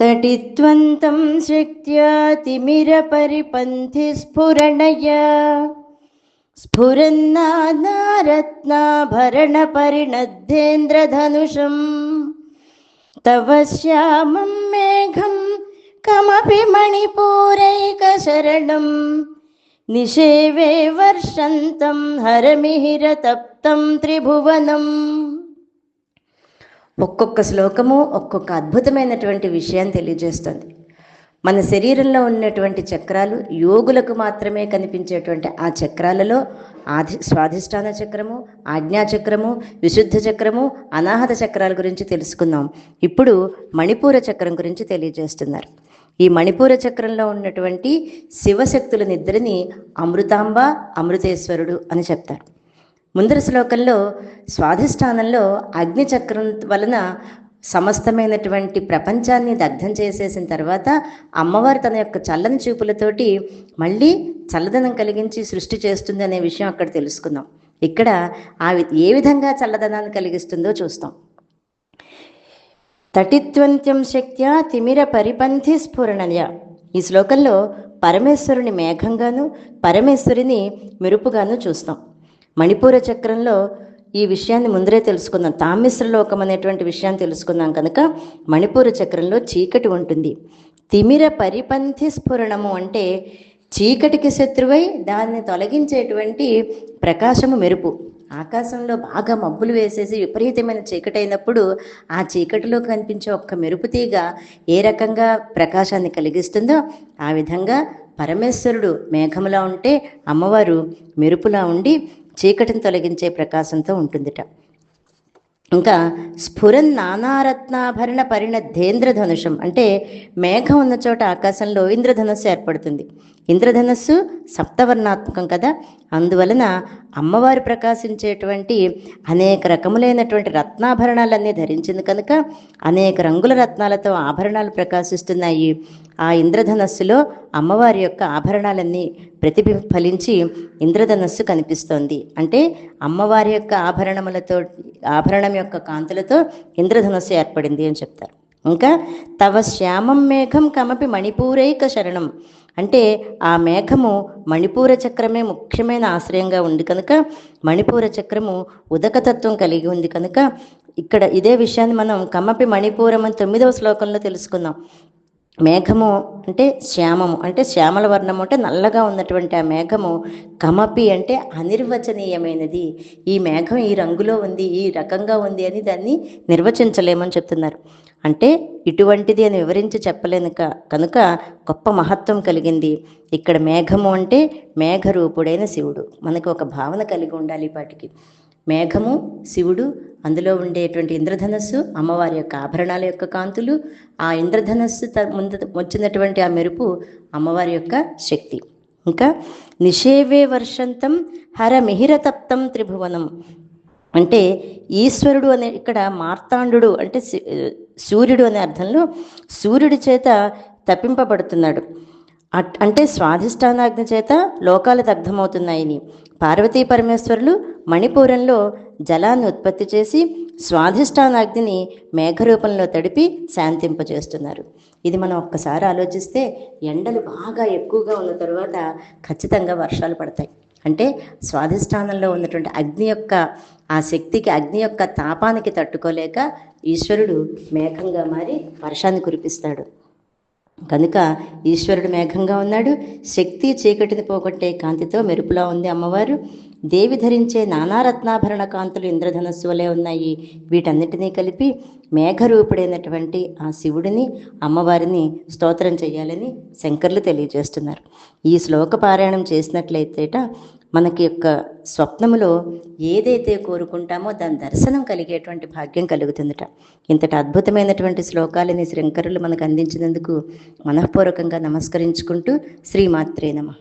तटित्वन्तं शक्त्या तिमिरपरिपन्थिस्फुरणया। स्फुरन्नानारत्नाभरणपरिणद्धेन्द्रधनुषम् तव श्यामं मेघं कमपि मणिपूरैकशरणं निषेवे वर्षन्तं हरमिहिरतप्तं त्रिभुवनम् ఒక్కొక్క శ్లోకము ఒక్కొక్క అద్భుతమైనటువంటి విషయాన్ని తెలియజేస్తుంది. మన శరీరంలో ఉన్నటువంటి చక్రాలు యోగులకు మాత్రమే కనిపించేటువంటి ఆ చక్రాలలో ఆధి స్వాధిష్టాన చక్రము ఆజ్ఞా చక్రము విశుద్ధ చక్రము అనాహత చక్రాల గురించి తెలుసుకుందాం. ఇప్పుడు మణిపూర చక్రం గురించి తెలియజేస్తున్నారు. ఈ మణిపూర చక్రంలో ఉన్నటువంటి శివశక్తుల నిద్రని అమృతాంబ అమృతేశ్వరుడు అని చెప్తారు. ముందర శ్లోకంలో స్వాధిష్టానంలో అగ్నిచక్రం వలన సమస్తమైనటువంటి ప్రపంచాన్ని దగ్ధం చేసేసిన తర్వాత అమ్మవారు తన యొక్క చల్లని చూపులతోటి మళ్ళీ చల్లదనం కలిగించి సృష్టి చేస్తుంది అనే విషయం అక్కడ తెలుసుకుందాం. ఇక్కడ ఆ వి- ఏ విధంగా చల్లదనాన్ని కలిగిస్తుందో చూస్తాం. తటిత్వంత్యం శక్త్యా తిమిర పరిపంథి స్ఫురణయ ఈ శ్లోకంలో పరమేశ్వరుని మేఘంగాను పరమేశ్వరిని మెరుపుగాను చూస్తాం. మణిపూర చక్రంలో ఈ విషయాన్ని ముందరే తెలుసుకుందాం. తామిశ్ర లోకం అనేటువంటి విషయాన్ని తెలుసుకుందాం కనుక. మణిపూర చక్రంలో చీకటి ఉంటుంది. తిమిర పరిపంథి స్ఫురణము అంటే చీకటికి శత్రువై దాన్ని తొలగించేటువంటి ప్రకాశము మెరుపు. ఆకాశంలో బాగా మబ్బులు వేసేసి విపరీతమైన చీకటి అయినప్పుడు ఆ చీకటిలో కనిపించే ఒక్క మెరుపు తీగ ఏ రకంగా ప్రకాశాన్ని కలిగిస్తుందో ఆ విధంగా పరమేశ్వరుడు మేఘములా ఉంటే అమ్మవారు మెరుపులా ఉండి చీకటిని తొలగించే ప్రకాశంతో ఉంటుందిట. ఇంకా స్ఫురన్ నానారత్నాభరణ పరిణద్ధేంద్ర ధనుషం అంటే మేఘం ఉన్న చోట ఆకాశంలో ఇంద్రధనస్సు ఏర్పడుతుంది. ఇంద్రధనస్సు సప్తవర్ణాత్మకం కదా. అందువలన అమ్మవారు ప్రకాశించేటువంటి అనేక రకములైనటువంటి రత్నాభరణాలన్నీ ధరించింది కనుక అనేక రంగుల రత్నాలతో ఆభరణాలు ప్రకాశిస్తున్నాయి. ఆ ఇంద్రధనస్సులో అమ్మవారి యొక్క ఆభరణాలన్నీ ప్రతిఫలించి ఇంద్రధనస్సు కనిపిస్తోంది. అంటే అమ్మవారి యొక్క ఆభరణములతో ఆభరణం యొక్క కాంతులతో ఇంద్రధనస్సు ఏర్పడింది అని చెప్తారు. ఇంకా తవ శ్యామం మేఘం కమపి మణిపూరైక శరణం. అంటే ఆ మేఘము మణిపూర చక్రమే ముఖ్యమైన ఆశ్రయంగా ఉంది కనుక మణిపూర చక్రము ఉదకతత్వం కలిగి ఉంది కనుక ఇక్కడ ఇదే విషయాన్ని మనం కమపి మణిపూరం అని తొమ్మిదవ శ్లోకంలో తెలుసుకుందాం మేఘము అంటే శ్యామము అంటే శ్యామల వర్ణము అంటే నల్లగా ఉన్నటువంటి ఆ మేఘము కమపి అంటే అనిర్వచనీయమైనది. ఈ మేఘం ఈ రంగులో ఉంది ఈ రకంగా ఉంది అని దాన్ని నిర్వచించలేమని చెప్తున్నారు. అంటే ఇటువంటిది అని వివరించి చెప్పలేను కనుక గొప్ప మహత్వం కలిగింది. ఇక్కడ మేఘము అంటే మేఘరూపుడైన శివుడు. మనకు ఒక భావన కలిగి ఉండాలి వాటికి మేఘము శివుడు అందులో ఉండేటువంటి ఇంద్రధనస్సు అమ్మవారి యొక్క ఆభరణాల యొక్క కాంతులు ఆ ఇంద్రధనస్సు త- ముందు వచ్చినటువంటి ఆ మెరుపు అమ్మవారి యొక్క శక్తి. ఇంకా నిషేవే వర్షంతం హర మిహిరతప్తం త్రిభువనం. అంటే ఈశ్వరుడు అనే ఇక్కడ మార్తాండు అంటే సూర్యుడు అనే అర్థంలో సూర్యుడి చేత తప్పింపబడుతున్నాడు. అట్- అంటే స్వాధిష్టానాగ్ని చేత లోకాలు దగ్ధమవుతున్నాయని పార్వతీ పరమేశ్వరులు మణిపూరంలో జలాన్ని ఉత్పత్తి చేసి స్వాధిష్టానాగ్నిని మేఘరూపంలో తడిపి శాంతింపజేస్తున్నారు. ఇది మనం ఒక్కసారి ఆలోచిస్తే ఎండలు బాగా ఎక్కువగా ఉన్న తర్వాత ఖచ్చితంగా వర్షాలు పడతాయి. అంటే స్వాధిష్టానంలో ఉన్నటువంటి అగ్ని యొక్క ఆ శక్తికి అగ్ని యొక్క తాపానికి తట్టుకోలేక ఈశ్వరుడు మేఘంగా మారి వర్షాన్ని కురిపిస్తాడు. కనుక ఈశ్వరుడు మేఘంగా ఉన్నాడు. శక్తి చీకటిని పోగొట్టే కాంతితో మెరుపులా ఉంది అమ్మవారు. దేవి ధరించే నానారత్నాభరణ కాంతులు ఇంద్రధనస్సు వలె ఉన్నాయి. వీటన్నిటినీ కలిపి మేఘరూపుడైనటువంటి ఆ శివుడిని అమ్మవారిని స్తోత్రం చేయాలని శంకర్లు తెలియజేస్తున్నారు. ఈ శ్లోక పారాయణం చేసినట్లయితేట మనకి యొక్క స్వప్నములో ఏదైతే కోరుకుంటామో దాని దర్శనం కలిగేటువంటి భాగ్యం కలుగుతుందట. ఇంతటి అద్భుతమైనటువంటి శ్లోకాలని శంకరులు మనకు అందించినందుకు మనఃపూర్వకంగా నమస్కరించుకుంటూ శ్రీమాత్రే నమః.